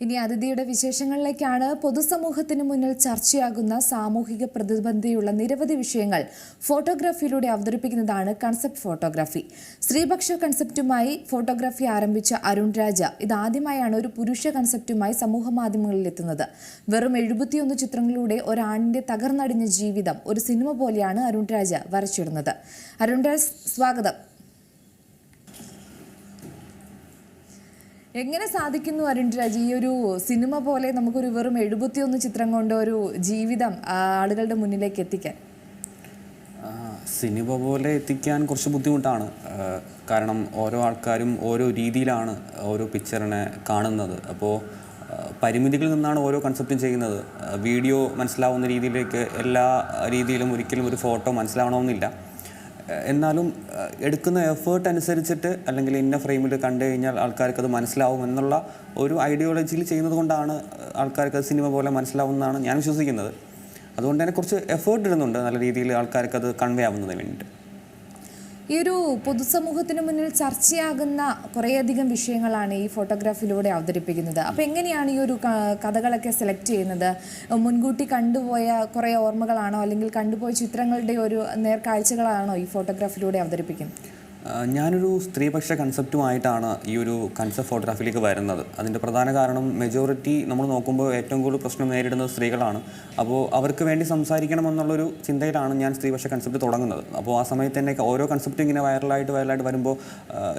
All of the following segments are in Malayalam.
ഇനി അതിഥിയുടെ വിശേഷങ്ങളിലേക്കാണ് പൊതുസമൂഹത്തിന് മുന്നിൽ ചർച്ചയാകുന്ന സാമൂഹിക പ്രതിബന്ധിയുള്ള നിരവധി വിഷയങ്ങൾ ഫോട്ടോഗ്രാഫിയിലൂടെ അവതരിപ്പിക്കുന്നതാണ് കൺസെപ്റ്റ് ഫോട്ടോഗ്രാഫി സ്ത്രീപക്ഷ കൺസെപ്റ്റുമായി ഫോട്ടോഗ്രാഫി ആരംഭിച്ച അരുൺ രാജ ഇതാദ്യമായാണ് ഒരു പുരുഷ കൺസെപ്റ്റുമായി സമൂഹ മാധ്യമങ്ങളിൽ എത്തുന്നത്. വെറും എഴുപത്തിയൊന്ന് ചിത്രങ്ങളിലൂടെ ഒരാണിന്റെ തകർന്നടിഞ്ഞ ജീവിതം ഒരു സിനിമ പോലെയാണ് അരുൺ രാജ വരച്ചിടുന്നത്. അരുൺ രാജ് സ്വാഗതം. എങ്ങനെ സാധിക്കുന്നു അരുൺ രാജ്? ഈ ഒരു സിനിമ പോലെ നമുക്കൊരു വെറും എഴുപത്തിയൊന്ന് ചിത്രം കൊണ്ട് ഒരു ജീവിതം ആളുകളുടെ മുന്നിലേക്ക് എത്തിക്കാൻ. സിനിമ പോലെ എത്തിക്കാൻ കുറച്ച് ബുദ്ധിമുട്ടാണ്. കാരണം ഓരോ ആൾക്കാരും ഓരോ രീതിയിലാണ് ഓരോ പിക്ചറിനെ കാണുന്നത്. അപ്പോൾ പരിമിതികളിൽ നിന്നാണ് ഓരോ കൺസെപ്റ്റും ചെയ്യുന്നത്. വീഡിയോ മനസ്സിലാവുന്ന രീതിയിലേക്ക് എല്ലാ രീതിയിലും ഒരിക്കലും ഒരു ഫോട്ടോ മനസ്സിലാവണമെന്നില്ല. എന്നാലും എടുക്കുന്ന എഫേർട്ട് അനുസരിച്ചിട്ട് അല്ലെങ്കിൽ ഇന്ന ഫ്രെയിമിൽ കണ്ടു കഴിഞ്ഞാൽ ആൾക്കാർക്ക് അത് മനസ്സിലാവും എന്നുള്ള ഒരു ഐഡിയോളജിയിൽ ചെയ്യുന്നത് കൊണ്ടാണ് ആൾക്കാർക്ക് അത് സിനിമ പോലെ മനസ്സിലാവുമെന്നാണ് ഞാൻ വിശ്വസിക്കുന്നത്. അതുകൊണ്ട് തന്നെ കുറച്ച് എഫേർട്ട് ഇടുന്നുണ്ട് നല്ല രീതിയിൽ ആൾക്കാർക്ക് അത് കൺവേ ആവുന്നതിന് വേണ്ടിയിട്ട്. ഈ ഒരു പൊതുസമൂഹത്തിന് മുന്നിൽ ചർച്ചയാകുന്ന കുറേയധികം വിഷയങ്ങളാണ് ഈ ഫോട്ടോഗ്രാഫിയിലൂടെ അവതരിപ്പിക്കുന്നത്. അപ്പോൾ എങ്ങനെയാണ് ഈ ഒരു കഥകളൊക്കെ സെലക്ട് ചെയ്യുന്നത്? മുൻകൂട്ടി കണ്ടുപോയ കുറേ ഓർമ്മകളാണോ? അല്ലെങ്കിൽ കണ്ടുപോയ ചിത്രങ്ങളുടെ ഒരു നേർക്കാഴ്ചകളാണോ ഈ ഫോട്ടോഗ്രാഫിലൂടെ അവതരിപ്പിക്കുന്നത്? ഞാനൊരു സ്ത്രീപക്ഷ കൺസെപ്റ്റുമായിട്ടാണ് ഈ ഒരു കൺസെപ്റ്റ് ഫോട്ടോഗ്രാഫിയിലേക്ക് വരുന്നത്. അതിന്റെ പ്രധാന കാരണം മെജോറിറ്റി നമ്മൾ നോക്കുമ്പോൾ ഏറ്റവും കൂടുതൽ പ്രശ്നം നേരിടുന്നത് സ്ത്രീകളാണ്. അപ്പോൾ അവർക്ക് വേണ്ടി സംസാരിക്കണം സംസാരിക്കണമെന്നുള്ളൊരു ചിന്തയിലാണ് ഞാൻ സ്ത്രീപക്ഷ കൺസെപ്റ്റ് തുടങ്ങുന്നത്. അപ്പോൾ ആ സമയത്ത് തന്നെ ഓരോ കൺസെപ്റ്റും ഇങ്ങനെ വൈറലായിട്ട് വൈറലായിട്ട് വരുമ്പോൾ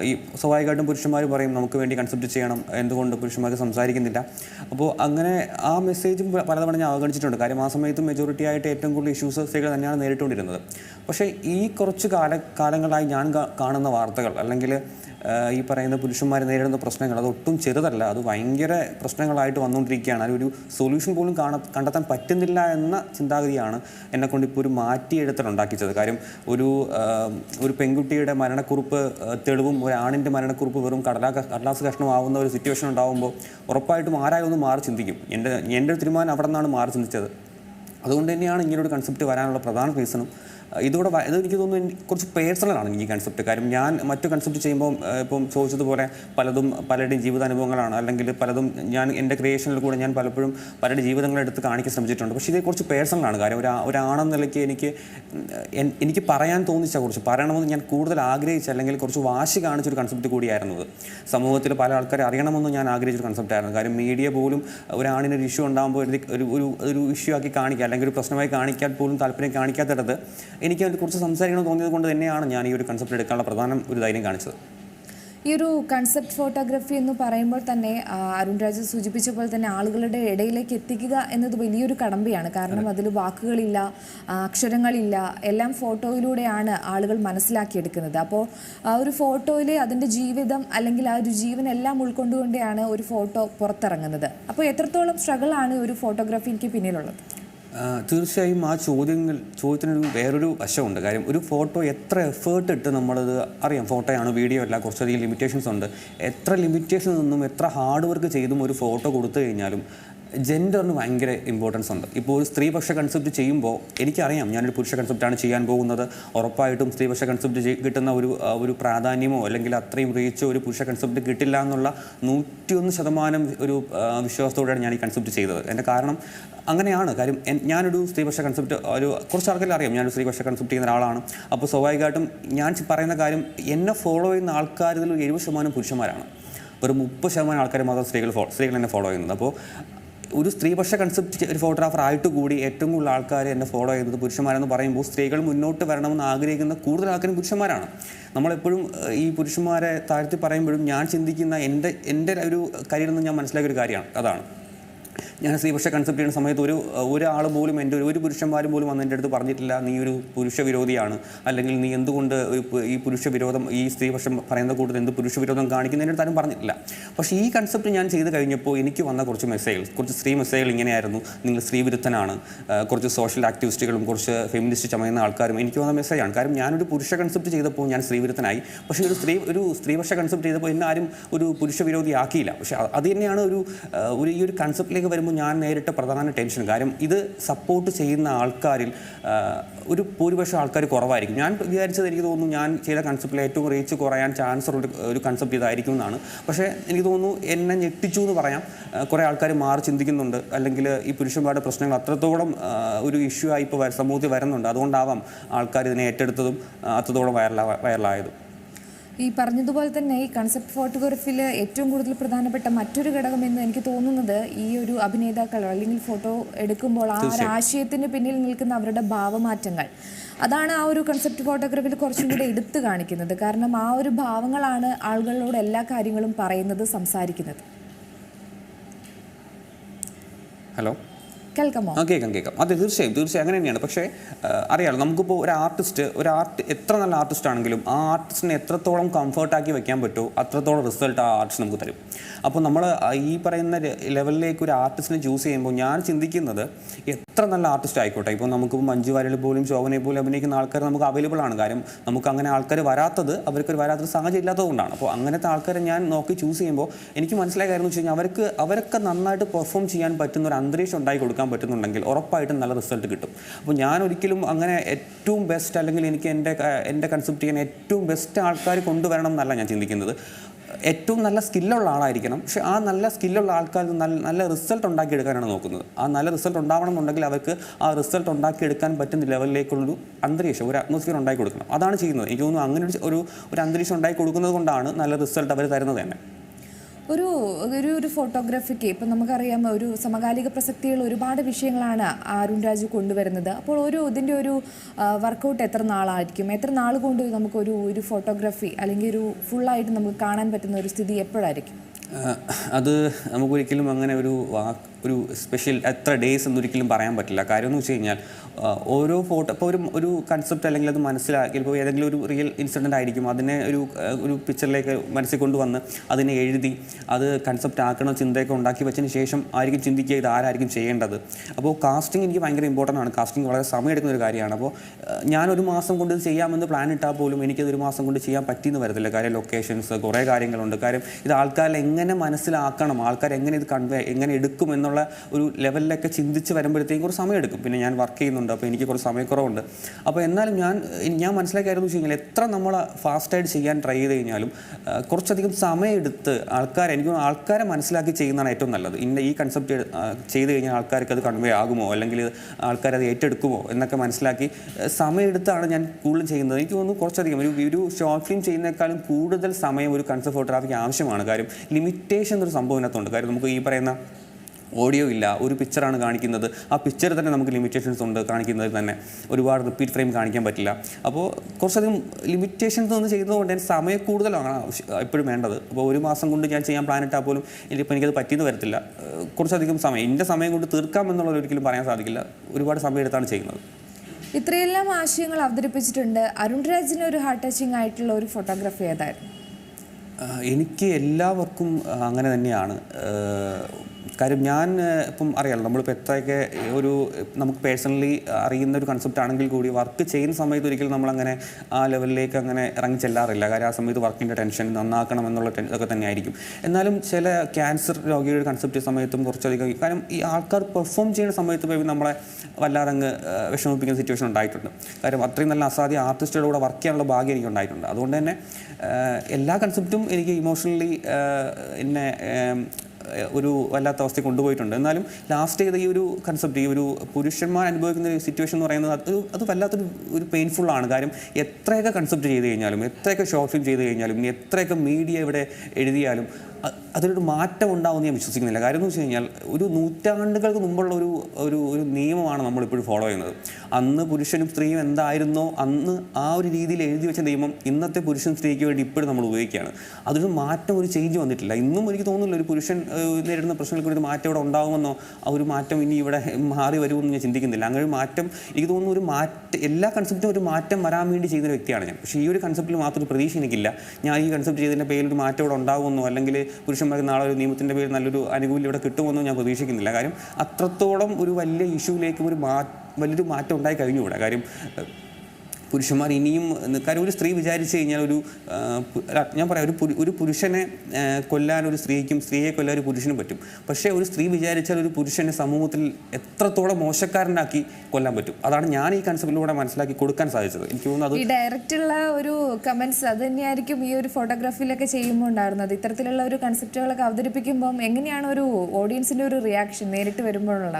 ഈ സ്വാഭാവികമായിട്ടും പുരുഷന്മാർ പറയും നമുക്ക് വേണ്ടി കൺസെപ്റ്റ് ചെയ്യണം എന്തുകൊണ്ട് പുരുഷന്മാർക്ക് സംസാരിക്കുന്നില്ല. അപ്പോൾ അങ്ങനെ ആ മെസ്സേജും പലതവണ ഞാൻ അവഗണിച്ചിട്ടുണ്ട്. കാര്യം ആ സമയത്ത് മെജോറിറ്റി ആയിട്ട് ഏറ്റവും കൂടുതൽ ഇഷ്യൂസ് സ്ത്രീകൾ തന്നെയാണ് നേരിട്ടുകൊണ്ടിരുന്നത്. പക്ഷേ ഈ കുറച്ച് കാല കാലങ്ങളായി ഞാൻ കാ- കാണുന്ന വാർത്തകൾ അല്ലെങ്കിൽ ഈ പറയുന്ന പുരുഷന്മാർ നേരിടുന്ന പ്രശ്നങ്ങൾ അത് ഒട്ടും ചെറുതല്ല. അത് ഭയങ്കര പ്രശ്നങ്ങളായിട്ട് വന്നുകൊണ്ടിരിക്കുകയാണ്. അതിലൊരു സൊല്യൂഷൻ പോലും കാണ കണ്ടെത്താൻ പറ്റുന്നില്ല എന്ന ചിന്താഗതിയാണ് എന്നെക്കൊണ്ട് ഇപ്പോൾ ഒരു മാറ്റിയെഴുത്തൽ ഉണ്ടാക്കിച്ചത്. കാര്യം ഒരു ഒരു പെൺകുട്ടിയുടെ മരണക്കുറിപ്പ് തെളിവും ഒരു ആണിന്റെ മരണക്കുറിപ്പ് വെറും കടലാ കടലാസ് കഷ്ണമാവുന്ന ഒരു സിറ്റുവേഷൻ ഉണ്ടാകുമ്പോൾ ഉറപ്പായിട്ടും ആരായൊന്ന് മാറി ചിന്തിക്കും. എന്റെ എന്റെ ഒരു തീരുമാനം അവിടെ നിന്നാണ് മാറി ചിന്തിച്ചത്. അതുകൊണ്ട് തന്നെയാണ് ഇങ്ങനൊരു കൺസെപ്റ്റ് വരാനുള്ള പ്രധാന റീസണും ഇതോടെ ഇത് എനിക്ക് തോന്നുന്നു കുറച്ച് പേഴ്സണലാണ് എനിക്ക് കൺസെപ്റ്റ് കാര്യം ഞാൻ മറ്റു കൺസെപ്റ്റ് ചെയ്യുമ്പോൾ ഇപ്പം ചോദിച്ചതുപോലെ പലതും പലരുടെയും ജീവിതാനുഭവങ്ങളാണ്. അല്ലെങ്കിൽ പലതും ഞാൻ എന്റെ ക്രിയേഷനിൽ കൂടെ ഞാൻ പലപ്പോഴും പലരുടെ ജീവിതങ്ങളെടുത്ത് കാണിക്കാൻ ശ്രമിച്ചിട്ടുണ്ട്. പക്ഷേ ഇത് കുറച്ച് പേഴ്സണലാണ്. കാര്യം ഒരു ഒരാണെന്ന നിലയ്ക്ക് എനിക്ക് എനിക്ക് പറയാൻ തോന്നിച്ച കുറച്ച് പറയണമെന്ന് ഞാൻ കൂടുതൽ ആഗ്രഹിച്ച അല്ലെങ്കിൽ കുറച്ച് വാശി കാണിച്ചൊരു കൺസെപ്റ്റ് കൂടിയായിരുന്നു അത്. സമൂഹത്തിൽ പല ആൾക്കാരെ അറിയണമെന്ന് ഞാൻ ആഗ്രഹിച്ചൊരു കൺസെപ്റ്റ് ആയിരുന്നു. കാര്യം മീഡിയ പോലും ഒരാണിന് ഒരു ഇഷ്യൂ ഉണ്ടാകുമ്പോൾ ഒരു ഒരു ഒരു ഇഷ്യൂ ആക്കി കാണിക്കുക അല്ലെങ്കിൽ ഒരു പ്രശ്നമായി കാണിക്കാൻ പോലും താല്പര്യം കാണിക്കാത്തിടത്ത് എനിക്ക് കുറച്ച് സംസാരിക്കണം തോന്നിയത് കൊണ്ട് തന്നെയാണ് ഞാൻ ഈ ഒരു കൺസെപ്റ്റ് എടുക്കാനുള്ള പ്രധാനം ഒരു ധൈര്യം കാണിച്ചത്. ഈ ഒരു കൺസെപ്റ്റ് ഫോട്ടോഗ്രാഫി എന്ന് പറയുമ്പോൾ തന്നെ അരുൺ രാജ് സൂചിപ്പിച്ച പോലെ തന്നെ ആളുകളുടെ ഇടയിലേക്ക് എത്തിക്കുക എന്നത് വലിയൊരു കടമ്പയാണ്. കാരണം അതിൽ വാക്കുകളില്ല അക്ഷരങ്ങളില്ല എല്ലാം ഫോട്ടോയിലൂടെയാണ് ആളുകൾ മനസ്സിലാക്കിയെടുക്കുന്നത്. അപ്പോൾ ആ ഒരു ഫോട്ടോയിൽ അതിന്റെ ജീവിതം അല്ലെങ്കിൽ ആ ഒരു ജീവൻ എല്ലാം ഉൾക്കൊണ്ടുകൊണ്ടാണ് ഒരു ഫോട്ടോ പുറത്തിറങ്ങുന്നത്. അപ്പോൾ എത്രത്തോളം സ്ട്രഗിളാണ് ഒരു ഫോട്ടോഗ്രാഫി ഫോട്ടോഗ്രാഫിക്ക് പിന്നിലുള്ളത്? തീർച്ചയായും ആ ചോദ്യങ്ങൾ ചോദ്യത്തിനൊരു വേറൊരു വശമുണ്ട്. കാര്യം ഒരു ഫോട്ടോ എത്ര എഫേർട്ട് ഇട്ട് നമ്മളത് അറിയാം. ഫോട്ടോയാണ് വീഡിയോ അല്ല കുറച്ചധികം ലിമിറ്റേഷൻസ് ഉണ്ട്. എത്ര ലിമിറ്റേഷൻ നിന്നും എത്ര ഹാർഡ് വർക്ക് ചെയ്തും ഒരു ഫോട്ടോ കൊടുത്തു കഴിഞ്ഞാലും ജെൻഡറിന് ഭയങ്കര ഇമ്പോർട്ടൻസ് ഉണ്ട്. ഇപ്പോൾ ഒരു സ്ത്രീപക്ഷ കൺസെപ്റ്റ് ചെയ്യുമ്പോൾ എനിക്കറിയാം ഞാനൊരു പുരുഷ കൺസെപ്റ്റാണ് ചെയ്യാൻ പോകുന്നത്. ഉറപ്പായിട്ടും സ്ത്രീപക്ഷ കൺസെപ്റ്റ് കിട്ടുന്ന ഒരു ഒരു പ്രാധാന്യമോ അല്ലെങ്കിൽ അത്രയും റീച്ചോ ഒരു പുരുഷ കൺസെപ്റ്റ് കിട്ടില്ല എന്നുള്ള നൂറ്റിയൊന്ന് ശതമാനം ഒരു വിശ്വാസത്തോടെയാണ് ഞാൻ ഈ കൺസെപ്റ്റ് ചെയ്തത്. എന്റെ കാരണം അങ്ങനെയാണ്. കാര്യം ഞാനൊരു സ്ത്രീപക്ഷ കൺസെപ്റ്റ് ഒരു കുറച്ച് ആൾക്കാരെ അറിയാം ഞാനൊരു സ്ത്രീപക്ഷ കൺസെപ്റ്റ് ചെയ്യുന്ന ഒരാളാണ്. അപ്പോൾ സ്വാഭാവികമായിട്ടും ഞാൻ പറയുന്ന കാര്യം എന്നെ ഫോളോ ചെയ്യുന്ന ആൾക്കാരിൽ എഴുപത് ശതമാനം പുരുഷന്മാരാണ്. ഒരു മുപ്പത് ശതമാനം ആൾക്കാർ മാത്രം സ്ത്രീകൾ ഫോ സ്ത്രീകൾ എന്നെ ഫോളോ ചെയ്യുന്നത്. അപ്പോൾ ഒരു സ്ത്രീപക്ഷ കൺസെപ്റ്റ് ഒരു ഫോട്ടോഗ്രാഫർ ആയിട്ട് കൂടി ഏറ്റവും കൂടുതൽ ആൾക്കാർ എന്നെ ഫോളോ ചെയ്യുന്നത് പുരുഷന്മാരെന്ന് പറയുമ്പോൾ സ്ത്രീകൾ മുന്നോട്ട് വരണമെന്ന് ആഗ്രഹിക്കുന്ന കൂടുതൽ ആൾക്കാരും പുരുഷന്മാരാണ്. നമ്മളെപ്പോഴും ഈ പുരുഷന്മാരെ താഴ്ത്തി പറയുമ്പോഴും ഞാൻ ചിന്തിക്കുന്ന എന്റെ എന്റെ ഒരു കരിയർ എന്ന് ഞാൻ മനസ്സിലാക്കിയ ഒരു കാര്യമാണ്. അതാണ്. ഞാൻ സ്ത്രീപക്ഷ കൺസെപ്റ്റ് ചെയ്യുന്ന സമയത്ത് ഒരു ഒരാൾ പോലും എന്റെ ഒരു പുരുഷന്മാരും പോലും വന്ന് എന്റെ അടുത്ത് പറഞ്ഞിട്ടില്ല നീ ഒരു പുരുഷ വിരോധിയാണ്. അല്ലെങ്കിൽ നീ എന്തുകൊണ്ട് ഈ പുരുഷ വിരോധം ഈ സ്ത്രീപക്ഷം പറയുന്ന കൂട്ടത്തിൽ എന്ത് പുരുഷ വിരോധം കാണിക്കുന്നതിന്റെ അടുത്ത് ആരും പറഞ്ഞിട്ടില്ല. പക്ഷേ ഈ കൺസെപ്റ്റ് ഞാൻ ചെയ്ത് കഴിഞ്ഞപ്പോൾ എനിക്ക് വന്ന കുറച്ച് മെസ്സേജുകൾ കുറച്ച് സ്ത്രീ മെസ്സേജുകൾ ഇങ്ങനെയായിരുന്നു. നിങ്ങൾ സ്ത്രീ വിരുദ്ധനാണ്. കുറച്ച് സോഷ്യൽ ആക്ടിവിസ്റ്റുകളും കുറച്ച് ഫെമിനിസ്റ്റ് ചമയുന്ന ആൾക്കാരും എനിക്ക് വന്ന മെസ്സേജാണ് കാരണം ഞാനൊരു പുരുഷ കൺസെപ്റ്റ് ചെയ്തപ്പോൾ ഞാൻ സ്ത്രീ വിരുദ്ധനായി. പക്ഷേ ഒരു സ്ത്രീ ഒരു സ്ത്രീപക്ഷ കൺസെപ്റ്റ് ചെയ്തപ്പോൾ എന്നെ ആരും ഒരു പുരുഷ വിരോധി ആക്കിയില്ല പക്ഷേ അത് തന്നെയാണ് ഒരു ഒരു ഈ ഒരു കൺസെപ്റ്റിലേക്ക് കൺസെപ്റ്റിലേക്ക് വരുമ്പോൾ ഞാൻ നേരിട്ട പ്രധാന ടെൻഷൻ കാര്യം ഇത് സപ്പോർട്ട് ചെയ്യുന്ന ആൾക്കാരിൽ ഒരു ഭൂരിപക്ഷം ആൾക്കാർ കുറവായിരിക്കും. ഞാൻ വിചാരിച്ചത് എനിക്ക് തോന്നുന്നു ഞാൻ ചെയ്ത കൺസെപ്റ്റിൽ ഏറ്റവും റീച്ച് കുറയാൻ ചാൻസ് ഉള്ള ഒരു കൺസെപ്റ്റ് ഇതായിരിക്കും എന്നാണ്. പക്ഷേ എനിക്ക് തോന്നുന്നു എന്നെ ഞെട്ടിച്ചു എന്ന് പറയാം. കുറേ ആൾക്കാർ മാറി ചിന്തിക്കുന്നുണ്ട്. അല്ലെങ്കിൽ ഈ പുരുഷന്മാരുടെ പ്രശ്നങ്ങൾ അത്രത്തോളം ഒരു ഇഷ്യൂ ആയി ഇപ്പോൾ സമൂഹത്തിൽ വരുന്നുണ്ട്. അതുകൊണ്ടാവാം ആൾക്കാർ ഇതിനെ ഏറ്റെടുത്തതും അത്രത്തോളം വൈറലാ വൈറലായതും ഈ പറഞ്ഞതുപോലെ തന്നെ ഈ കൺസെപ്റ്റ് ഫോട്ടോഗ്രാഫിയിൽ ഏറ്റവും കൂടുതൽ പ്രധാനപ്പെട്ട മറ്റൊരു ഘടകം എന്ന് എനിക്ക് തോന്നുന്നത് ഈ ഒരു അഭിനേതാക്കൾ അല്ലെങ്കിൽ ഫോട്ടോ എടുക്കുമ്പോൾ ആ ഒരു ആശയത്തിന് പിന്നിൽ നിൽക്കുന്ന അവരുടെ ഭാവമാറ്റങ്ങൾ. അതാണ് ആ ഒരു കൺസെപ്റ്റ് ഫോട്ടോഗ്രാഫിയിൽ കുറച്ചും കൂടി എടുത്തു കാണിക്കുന്നത്. കാരണം ആ ഒരു ഭാവങ്ങളാണ് ആളുകളോട് എല്ലാ കാര്യങ്ങളും പറയുന്നത് സംസാരിക്കുന്നത്. ഹലോ. കേൾക്കാമോ? ആ കേൾക്കാം കേൾക്കാം. അതെ തീർച്ചയായും തീർച്ചയായും. അങ്ങനെ തന്നെയാണ്. പക്ഷേ അറിയാലോ നമുക്കിപ്പോൾ ഒരു ആർട്ടിസ്റ്റ് ഒരു ആർട്ട് എത്ര നല്ല ആർട്ടിസ്റ്റ് ആണെങ്കിലും ആ ആർട്ടിസ്റ്റിനെ എത്രത്തോളം കംഫർട്ടാക്കി വെക്കാൻ പറ്റുമോ അത്രത്തോളം റിസൾട്ട് ആ ആർട്ടിസ്റ്റ് നമുക്ക് തരും. അപ്പോൾ നമ്മൾ ഈ പറയുന്ന ലെവലിലേക്ക് ഒരു ആർട്ടിസ്റ്റിനെ ചൂസ് ചെയ്യുമ്പോൾ ഞാൻ ചിന്തിക്കുന്നത് എത്ര നല്ല ആർട്ടിസ്റ്റ് ആയിക്കോട്ടെ. ഇപ്പോൾ നമുക്ക് മഞ്ജു വാര്യൽ പോലും ശോഭനെ പോലും അഭിനയിക്കുന്ന ആൾക്കാർ നമുക്ക് അവൈലബിൾ ആണ്. കാര്യം നമുക്ക് അങ്ങനെ ആൾക്കാർ വരാത്തത് അവർക്ക് ഒരു വരാത്തൊരു സാഹചര്യം ഇല്ലാത്തതുകൊണ്ടാണ്. അപ്പോൾ അങ്ങനത്തെ ആൾക്കാരെ ഞാൻ നോക്കി ചൂസ് ചെയ്യുമ്പോൾ എനിക്ക് മനസ്സിലായ കാര്യം എന്ന് വെച്ച് കഴിഞ്ഞാൽ അവർക്ക് അവരൊക്കെ നന്നായിട്ട് പെർഫോം ചെയ്യാൻ പറ്റുന്ന ഒരു അന്തരീക്ഷം ഉണ്ടായി കൊടുക്കാൻ പറ്റുന്നുണ്ടെങ്കിൽ ഉറപ്പായിട്ടും നല്ല റിസൾട്ട് കിട്ടും. അപ്പോൾ ഞാൻ ഒരിക്കലും അങ്ങനെ ഏറ്റവും ബെസ്റ്റ് അല്ലെങ്കിൽ എനിക്ക് എന്റെ എന്റെ കൺസെപ്റ്റ് ചെയ്യാൻ ഏറ്റവും ബെസ്റ്റ് ആൾക്കാർ കൊണ്ടുവരണം എന്നല്ല ഞാൻ ചിന്തിക്കുന്നത്. ഏറ്റവും നല്ല സ്കില്ലുള്ള ആളായിരിക്കണം. പക്ഷേ ആ നല്ല സ്കില്ലുള്ള ആൾക്കാർ നല്ല നല്ല റിസൾട്ട് ഉണ്ടാക്കിയെടുക്കാനാണ് നോക്കുന്നത്. ആ നല്ല റിസൾട്ട് ഉണ്ടാവണം എന്നുണ്ടെങ്കിൽ അവർക്ക് ആ റിസൾട്ട് ഉണ്ടാക്കിയെടുക്കാൻ പറ്റുന്ന ലെവലിലേക്കുള്ളൊരു അന്തരീക്ഷം ഒരു അറ്റ്മോസ്ഫിയർ ഉണ്ടാക്കി കൊടുക്കണം. അതാണ് ചെയ്യുന്നത്. എനിക്ക് തോന്നുന്നു അങ്ങനെ ഒരു- ഒരു അന്തരീക്ഷം ഉണ്ടാക്കി കൊടുക്കുന്നത് കൊണ്ടാണ് നല്ല റിസൾട്ട് അവർ തരുന്നത് തന്നെ. ഒരു ഒരു ഒരു ഫോട്ടോഗ്രാഫിക്ക് ഇപ്പം നമുക്കറിയാം ഒരു സമകാലിക പ്രസക്തിയുള്ള ഒരുപാട് വിഷയങ്ങളാണ് അരുൺ രാജു കൊണ്ടുവരുന്നത്. അപ്പോൾ ഒരു ഇതിന്റെ ഒരു വർക്കൗട്ട് എത്ര നാളായിരിക്കും? എത്ര നാൾ കൊണ്ട് നമുക്കൊരു ഒരു ഫോട്ടോഗ്രാഫി അല്ലെങ്കിൽ ഒരു ഫുള്ളായിട്ട് നമുക്ക് കാണാൻ പറ്റുന്ന ഒരു സ്ഥിതി എപ്പോഴായിരിക്കും? അത് നമുക്കൊരിക്കലും അങ്ങനെ ഒരു വാക്ക് ഒരു സ്പെഷ്യൽ എത്ര ഡേയ്സ് എന്നൊരിക്കലും പറയാൻ പറ്റില്ല. കാര്യം എന്ന് വെച്ച് കഴിഞ്ഞാൽ ഓരോ ഫോട്ടോ ഇപ്പോൾ ഒരു ഒരു കൺസെപ്റ്റ് അല്ലെങ്കിൽ അത് മനസ്സിലാക്കി ഇപ്പോൾ ഏതെങ്കിലും ഒരു റിയൽ ഇൻസിഡന്റ് ആയിരിക്കും അതിനെ ഒരു ഒരു പിക്ചറിലേക്ക് മനസ്സിൽ കൊണ്ടുവന്ന് അതിനെ എഴുതി അത് കൺസെപ്റ്റ് ആക്കണ ചിന്തയൊക്കെ ഉണ്ടാക്കി വെച്ചതിന് ശേഷം ആയിരിക്കും ചിന്തിക്കുക ഇത് ആരായിരിക്കും ചെയ്യേണ്ടത്. അപ്പോൾ കാസ്റ്റിംഗ് എനിക്ക് ഭയങ്കര ഇമ്പോർട്ടന്റ് ആണ്. കാസ്റ്റിംഗ് വളരെ സമയം എടുക്കുന്ന ഒരു കാര്യമാണ്. അപ്പോൾ ഞാൻ ഒരു മാസം കൊണ്ട് ഇത് ചെയ്യാമെന്ന് പ്ലാൻ ഇട്ടാൽ പോലും എനിക്കത് ഒരു മാസം കൊണ്ട് ചെയ്യാൻ പറ്റിയെന്ന് വരത്തില്ല. കാര്യം ലൊക്കേഷൻസ് കുറേ കാര്യങ്ങളുണ്ട്. കാര്യം ഇത് ആൾക്കാരിൽ എങ്ങനെ മനസ്സിലാക്കണം? ആൾക്കാർ എങ്ങനെ ഇത് കൺവേ എങ്ങനെ എടുക്കും എന്നുള്ള ഒരു ലെവലിലൊക്കെ ചിന്തിച്ച് വരുമ്പോഴത്തേക്കും കുറച്ച് സമയം എടുക്കും. പിന്നെ ഞാൻ വർക്ക് ചെയ്യുന്നുണ്ട് അപ്പോൾ എനിക്ക് കുറച്ച് സമയക്കുറവുണ്ട്. അപ്പോൾ എന്നാലും ഞാൻ ഞാൻ മനസ്സിലാക്കിയായിരുന്നു വെച്ച് കഴിഞ്ഞാൽ എത്ര നമ്മൾ ഫാസ്റ്റായിട്ട് ചെയ്യാൻ ട്രൈ ചെയ്ത് കഴിഞ്ഞാലും കുറച്ചധികം സമയമെടുത്ത് ആൾക്കാർ എനിക്ക് ആൾക്കാരെ മനസ്സിലാക്കി ചെയ്യുന്നതാണ് ഏറ്റവും നല്ലത്. ഇന്ന ഈ കൺസെപ്റ്റ് ചെയ്ത് കഴിഞ്ഞാൽ ആൾക്കാർക്ക് അത് കൺവേ ആകുമോ? അല്ലെങ്കിൽ ആൾക്കാരത് ഏറ്റെടുക്കുമോ? എന്നൊക്കെ മനസ്സിലാക്കി സമയമെടുത്താണ് ഞാൻ കൂടുതലും ചെയ്യുന്നത്. എനിക്ക് തോന്നുന്നു കുറച്ചധികം ഒരു ഒരു ഷോർട്ട് ഫിലിം ചെയ്യുന്നതിനേക്കാളും കൂടുതൽ സമയം ഒരു കൺസെപ്റ്റ് ഫോട്ടോഗ്രാഫിക്ക് ആവശ്യമാണ്. കാര്യം ലിമിറ്റേഷൻ എന്നൊരു സംഭവം ഇതിനകത്തുണ്ട്. കാര്യം നമുക്ക് ഈ പറയുന്ന ഓഡിയോ ഇല്ല ഒരു പിക്ചറാണ് കാണിക്കുന്നത്. ആ പിക്ചർ തന്നെ നമുക്ക് ലിമിറ്റേഷൻസ് ഉണ്ട് കാണിക്കുന്നതിൽ തന്നെ. ഒരുപാട് റിപ്പീറ്റ് ഫ്രെയിം കാണിക്കാൻ പറ്റില്ല. അപ്പോൾ കുറച്ചധികം ലിമിറ്റേഷൻസ് ഒന്ന് ചെയ്യുന്നതുകൊണ്ട് എന്റെ സമയം കൂടുതലാണ് എപ്പോഴും വേണ്ടത്. അപ്പോൾ ഒരു മാസം കൊണ്ട് ഞാൻ ചെയ്യാൻ പ്ലാൻ ഇട്ടാൽ പോലും ഇനിയിപ്പോൾ എനിക്കത് പറ്റിയെന്ന് വരത്തില്ല. കുറച്ചധികം സമയം എന്റെ സമയം കൊണ്ട് തീർക്കാം എന്നുള്ളത് ഒരിക്കലും പറയാൻ സാധിക്കില്ല. ഒരുപാട് സമയം എടുത്താണ് ചെയ്യുന്നത്. ഇത്രയെല്ലാം ആശയങ്ങൾ അവതരിപ്പിച്ചിട്ടുണ്ട്. അരുൺ രാജിന് ഒരു ഹാർട്ട് ടച്ചിങ് ആയിട്ടുള്ള ഒരു ഫോട്ടോഗ്രാഫി ഏതായിരുന്നു? എനിക്ക് എല്ലാവർക്കും അങ്ങനെ തന്നെയാണ്. കാര്യം ഞാൻ ഇപ്പം അറിയാലോ നമ്മളിപ്പോൾ എത്രയൊക്കെ ഒരു നമുക്ക് പേഴ്സണലി അറിയുന്ന ഒരു കൺസെപ്റ്റ് ആണെങ്കിൽ കൂടി വർക്ക് ചെയ്യുന്ന സമയത്ത് ഒരിക്കലും നമ്മളങ്ങനെ ആ ലെവലിലേക്ക് അങ്ങനെ ഇറങ്ങി ചെല്ലാറില്ല. കാര്യം ആ സമയത്ത് വർക്കിന്റെ ടെൻഷൻ നന്നാക്കണം എന്നുള്ള ഇതൊക്കെ തന്നെയായിരിക്കും. എന്നാലും ചില ക്യാൻസർ രോഗിയുടെ കൺസെപ്റ്റ് സമയത്തും കുറച്ചധികം കാരണം ഈ ആൾക്കാർ പെർഫോം ചെയ്യുന്ന സമയത്ത് പോയി നമ്മളെ വല്ലാതെ അങ്ങ് വിഷമിപ്പിക്കുന്ന സിറ്റുവേഷൻ ഉണ്ടായിട്ടുണ്ട്. കാര്യം അത്രയും നല്ല അസാധ്യ ആർട്ടിസ്റ്റുകളുടെ കൂടെ വർക്ക് ചെയ്യാനുള്ള ഭാഗ്യം എനിക്ക് ഉണ്ടായിട്ടുണ്ട് അതുകൊണ്ട് തന്നെ എല്ലാ കൺസെപ്റ്റും എനിക്ക് ഇമോഷണലി എന്നെ ഒരു വല്ലാത്ത അവസ്ഥ കൊണ്ടുപോയിട്ടുണ്ട്. എന്നാലും ലാസ്റ്റ് ചെയ്ത ഈ ഒരു കൺസെപ്റ്റ് ഈ ഒരു പുരുഷന്മാർ അനുഭവിക്കുന്ന ഒരു സിറ്റുവേഷൻ എന്ന് പറയുന്നത് അത് അത് വല്ലാത്തൊരു ഒരു പെയിൻഫുൾ ആണ്. കാര്യം എത്രയൊക്കെ കൺസെപ്റ്റ് ചെയ്ത് കഴിഞ്ഞാലും എത്രയൊക്കെ ഷോർട്ട് ഫിലിം ചെയ്ത് കഴിഞ്ഞാലും ഇനി എത്രയൊക്കെ മീഡിയ ഇവിടെ എഴുതിയാലും അതിലൊരു മാറ്റം ഉണ്ടാവുമെന്ന് ഞാൻ വിശ്വസിക്കുന്നില്ല. കാര്യം എന്ന് വെച്ച് കഴിഞ്ഞാൽ ഒരു നൂറ്റാണ്ടുകൾക്ക് മുമ്പുള്ള ഒരു ഒരു ഒരു നിയമമാണ് നമ്മളിപ്പോഴും ഫോളോ ചെയ്യുന്നത്. അന്ന് പുരുഷനും സ്ത്രീയും എന്തായിരുന്നോ അന്ന് ആ ഒരു രീതിയിൽ എഴുതി വെച്ച നിയമം ഇന്നത്തെ പുരുഷൻ സ്ത്രീക്ക് വേണ്ടി ഇപ്പോഴും നമ്മൾ ഉപയോഗിക്കുകയാണ്. അതൊരു മാറ്റം ഒരു ചേഞ്ച് വന്നിട്ടില്ല. ഇന്നും എനിക്ക് തോന്നുന്നില്ല ഒരു പുരുഷൻ നേരിടുന്ന പ്രശ്നങ്ങൾക്ക് ഒരു മാറ്റം ഇവിടെ ഉണ്ടാകുമെന്നോ ആ ഒരു മാറ്റം ഇനി ഇവിടെ മാറി വരുമെന്ന് ഞാൻ ചിന്തിക്കുന്നില്ല. അങ്ങനെ ഒരു മാറ്റം എനിക്ക് തോന്നുന്നു ഒരു മാറ്റം എല്ലാ കൺസെപ്റ്റും ഒരു മാറ്റം വരാൻ വേണ്ടി ചെയ്യുന്ന വ്യക്തിയാണ് ഞാൻ. പക്ഷേ ഈ ഒരു കൺസെപ്റ്റിൽ മാത്രം പ്രതീക്ഷ എനിക്കില്ല. ഞാൻ ഈ കൺസെപ്റ്റ് ചെയ്തതിന്റെ പേരിൽ ഒരു മാറ്റം ഇവിടെ ഉണ്ടാകുമെന്നോ അല്ലെങ്കിൽ പുരുഷന്മാർക്ക് നാളെ ഒരു നിയമത്തിന്റെ പേരിൽ നല്ലൊരു ആനുകൂല്യം ഇവിടെ കിട്ടുമെന്ന് ഞാൻ പ്രതീക്ഷിക്കുന്നില്ല. കാര്യം അത്രത്തോളം ഒരു വലിയ ഇഷ്യൂവിലേക്ക് ഒരു മാ വലിയൊരു മാറ്റം ഉണ്ടായി കഴിഞ്ഞു ഇവിടെ കാര്യം പുരുഷന്മാർ ഇനിയും കാര്യം ഒരു സ്ത്രീ വിചാരിച്ചു കഴിഞ്ഞാൽ ഒരു ഞാൻ പറയാം ഒരു ഒരു പുരുഷനെ കൊല്ലാൻ ഒരു സ്ത്രീക്കും സ്ത്രീയെ കൊല്ലാൻ ഒരു പുരുഷനും പറ്റും. പക്ഷേ ഒരു സ്ത്രീ വിചാരിച്ചാൽ ഒരു പുരുഷനെ സമൂഹത്തിൽ എത്രത്തോളം മോശക്കാരനാക്കി കൊല്ലാൻ പറ്റും? അതാണ് ഞാൻ ഈ കൺസെപ്റ്റിലൂടെ മനസ്സിലാക്കി കൊടുക്കാൻ സാധിച്ചത്. എനിക്ക് തോന്നുന്നത് ഡയറക്റ്റുള്ള ഒരു കമന്റ്സ് അത് തന്നെയായിരിക്കും ഈ ഒരു ഫോട്ടോഗ്രാഫിയിലൊക്കെ ചെയ്യുമ്പോൾ ഉണ്ടായിരുന്നത്. ഇത്തരത്തിലുള്ള ഒരു കൺസെപ്റ്റുകളൊക്കെ അവതരിപ്പിക്കുമ്പം എങ്ങനെയാണ് ഒരു ഓഡിയൻസിന്റെ ഒരു റിയാക്ഷൻ നേരിട്ട് വരുമ്പോഴുള്ള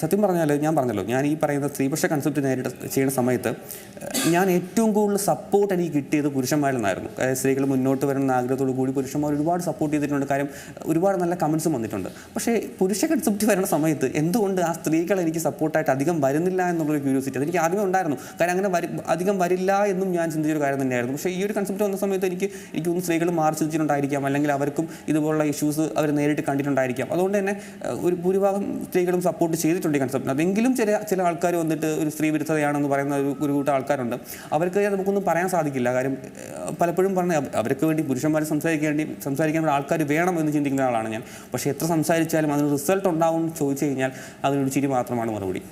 സത്യം പറഞ്ഞാൽ ഞാൻ പറഞ്ഞല്ലോ ഞാൻ ഈ പറയുന്ന സ്ത്രീപക്ഷ കൺസെപ്റ്റ് നേരിട്ട് ചെയ്യുന്ന സമയത്ത് ഞാൻ ഏറ്റവും കൂടുതൽ സപ്പോർട്ട് എനിക്ക് കിട്ടിയത് പുരുഷന്മാരിൽ നിന്നായിരുന്നു സ്ത്രീകൾ മുന്നോട്ട് വരുന്ന ആഗ്രഹത്തോടു കൂടി പുരുഷന്മാർ ഒരുപാട് സപ്പോർട്ട് ചെയ്തിട്ടുണ്ട്. കാര്യം ഒരുപാട് നല്ല കമൻസും വന്നിട്ടുണ്ട്. പക്ഷേ പുരുഷ കൺസെപ്റ്റ് വരുന്ന സമയത്ത് എന്തുകൊണ്ട് ആ സ്ത്രീകൾ എനിക്ക് സപ്പോർട്ടായിട്ട് അധികം വരുന്നില്ല എന്നുള്ളൊരു ക്യൂരിയോസിറ്റി അതെനിക്ക് ആദ്യമേ ഉണ്ടായിരുന്നു. കാര്യം അങ്ങനെ വരി അധികം വരില്ല എന്നും ഞാൻ ചിന്തിച്ചൊരു കാര്യം തന്നെയായിരുന്നു. പക്ഷേ ഈ ഒരു കൺസെപ്റ്റ് വന്ന സമയത്ത് എനിക്ക് എനിക്ക് തോന്നുന്നു സ്ത്രീകൾ മാറി ചിന്തിച്ചിട്ടുണ്ടായിരിക്കാം. അല്ലെങ്കിൽ അവർക്കും ഇതുപോലുള്ള ഇഷ്യൂസ് അവർ നേരിട്ട് കണ്ടിട്ടുണ്ടായിരിക്കാം. അതുകൊണ്ട് തന്നെ ഒരു ഭൂരിഭാഗം സ്ത്രീകളും സപ്പോർട്ട് ചെയ്തിട്ടുണ്ട് ഈ കൺസെപ്റ്റിന് അതെങ്കിലും ചില ചില ആൾക്കാർ വന്നിട്ട് ഒരു സ്ത്രീ വിരുദ്ധതയാണെന്ന് പറയുന്ന ഒരു ഒരു കൂട്ടം ആൾക്കാരുണ്ട്. അവർക്ക് നമുക്കൊന്നും പറയാൻ സാധിക്കില്ല. കാര്യം പലപ്പോഴും പറഞ്ഞ അവർക്ക് വേണ്ടി പുരുഷന്മാർ സംസാരിക്കേണ്ടി സംസാരിക്കാൻ ആൾക്കാർ വേണം എന്ന് ചിന്തിക്കുന്ന ആളാണ് ഞാൻ. പക്ഷേ എത്ര സംസാരിച്ചാലും അതിന് റിസൾട്ട് ഉണ്ടാവും ചോദിച്ചു കഴിഞ്ഞാൽ അതിനൊരു ചിരി മാത്രമാണ് മറുപടി.